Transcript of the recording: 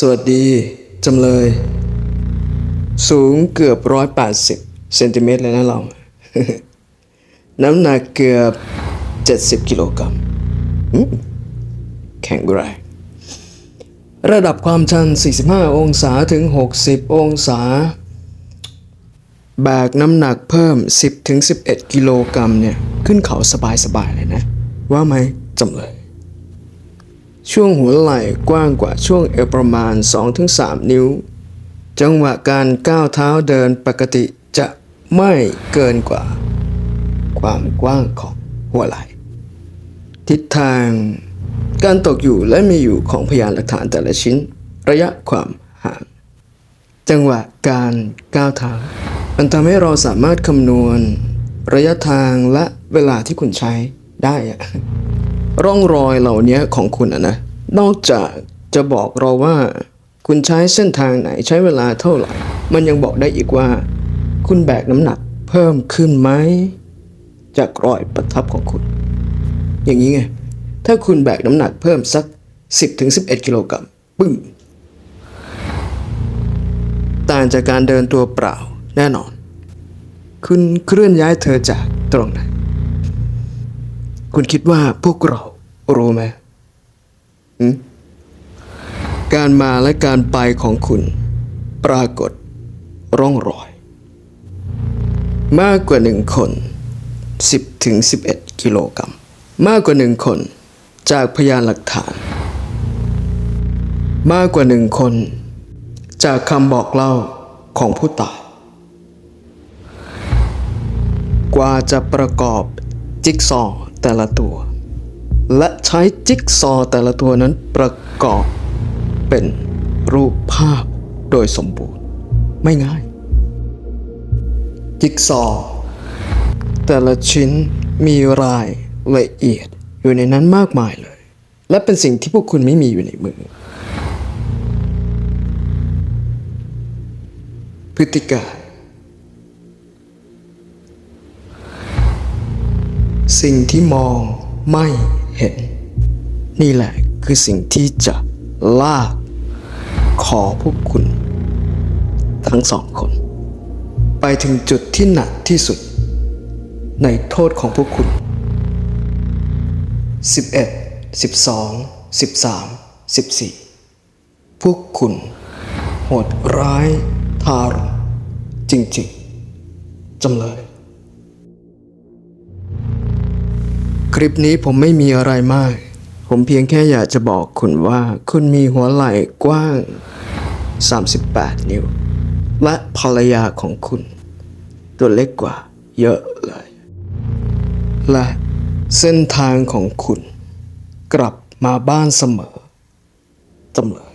สวัสดี จำเลย สูงเกือบร้อยแปดสิบเซนติเมตรเลยนะเรา น้ำหนักเกือบเจ็ดสิบกิโลกรัมแข็งแรงระดับความชัน 45 องศาถึง 60 องศา แบกน้ำหนักเพิ่ม 10ถึง11 กิโลกรัมเนี่ย ขึ้นเขาสบายๆเลยนะ ว่าไหมจำเลย ช่วงหัวไหล่กว้างกว่าช่วงเอวประมาณ 2-3 นิ้ว จังหวะการก้าวเท้าเดินปกติจะไม่เกินกว่า ความกว้างของหัวไหล่ ทิศทางการตกอยู่และมีอยู่ของพยานหลักฐานแต่ละชิ้น ระยะความห่าง จังหวะการก้าวเท้ามันทำให้เราสามารถคำนวณ ระยะทางและเวลาที่คุณใช้ได้อะ ร่องรอยเหล่านี้ของคุณนะ นอกจากจะบอกเราว่า คุณใช้เส้นทางไหนใช้เวลาเท่าไหร่ มันยังบอกได้อีกว่า คุณแบกน้ำหนักเพิ่มขึ้นไหมจากรอยประทับของคุณ อย่างนี้ไง ถ้าคุณแบกน้ำหนักเพิ่มสัก 10-11 กิโลกรัมปึ้งต่างจากการเดินตัวเปล่าแน่นอน คุณเคลื่อนย้ายเธอจากตรงไหน คุณคิดว่าพวกเรารู้ไหมการมาและการไปของคุณ ปรากฏร่องรอย มากกว่าหนึ่งคน 10ถึง11 กิโลกรัม มากกว่าหนึ่งคนจากพยานหลักฐาน มากกว่าหนึ่งคน จากคำบอกเล่าของผู้ตาย กว่าจะประกอบจิ๊กซอว์ แต่ละตัว และใช้จิ๊กซอว์แต่ละตัวนั้นประกอบเป็นรูปภาพโดยสมบูรณ์ไม่ง่าย จิ๊กซอว์แต่ละชิ้นมีรายละเอียดอยู่ในนั้นมากมายเลย และเป็นสิ่งที่พวกคุณไม่มีอยู่ในมือ พฤติการ สิ่งที่มองไม่เห็น นี่แหละคือสิ่งที่จะลากคอพวกคุณ ทั้งสองคน ไปถึงจุดที่หนักที่สุด ในโทษของพวกคุณ 11 12 13 14 พวกคุณ โหดร้ายทารุณจริง ๆจำเลย คลิปนี้ผมไม่มีอะไรมาก ผมเพียงแค่อยากจะบอกคุณว่า คุณมีหัวไหล่กว้าง 38 นิ้ว และภรรยาของคุณ ตัวเล็กกว่า เยอะเลย และเส้นทางของคุณ กลับมาบ้านเสมอจำเลย